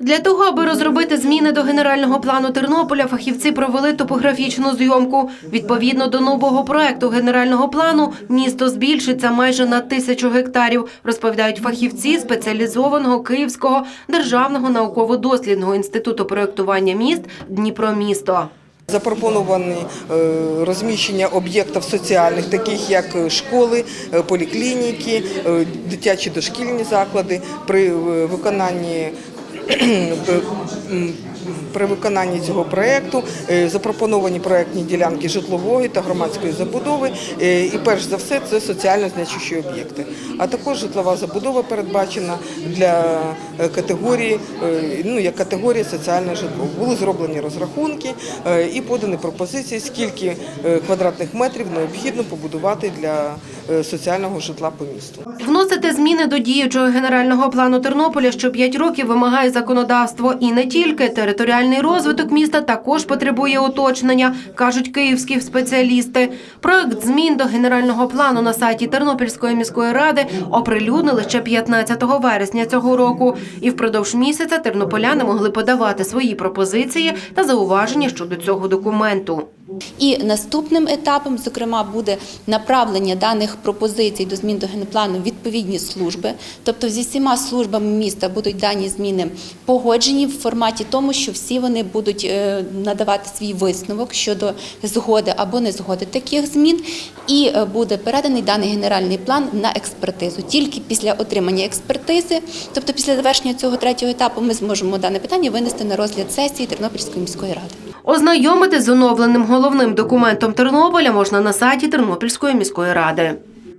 Для того, аби розробити зміни до генерального плану Тернополя, фахівці провели топографічну зйомку. Відповідно до нового проекту генерального плану, місто збільшиться майже на тисячу гектарів, розповідають фахівці спеціалізованого Київського державного науково-дослідного інституту проектування міст Дніпромісто. Запропоновані е, розміщення об'єктів соціальних, таких як школи, е, поліклініки, е, дитячі дошкільні заклади при виконанні. При виконанні цього проєкту е, запропоновані проєктні ділянки житлової та громадської забудови, е, і перш за все це соціально значущі об'єкти. А також житлова забудова передбачена для е, категорії, ну як категорія соціальне житло. Були зроблені розрахунки і подані пропозиції, скільки квадратних метрів необхідно побудувати для соціального житла по місту. Вносити зміни до діючого генерального плану Тернополя, що 5 років вимагає законодавство. І не тільки територіальний розвиток міста також потребує уточнення, кажуть київські спеціалісти. Проект змін до генерального плану на сайті Тернопільської міської ради оприлюднили ще 15 вересня цього року. І впродовж місяця тернополяни могли подавати свої пропозиції та зауваження щодо цього документу. І наступним етапом, зокрема, буде направлення даних пропозицій до змін до генплану відповідні служби. Тобто зі всіма службами міста будуть дані зміни погоджені в форматі тому, що всі вони будуть е, надавати свій висновок щодо згоди або не згоди таких змін, і е, буде переданий даний генеральний план на експертизу. Тільки після отримання експертизи, тобто після завершення цього третього етапу, ми зможемо дане питання винести на розгляд сесії Тернопільської міської ради. Ознайомити з оновленим головним документом Тернополя можна на сайті Тернопільської міської ради.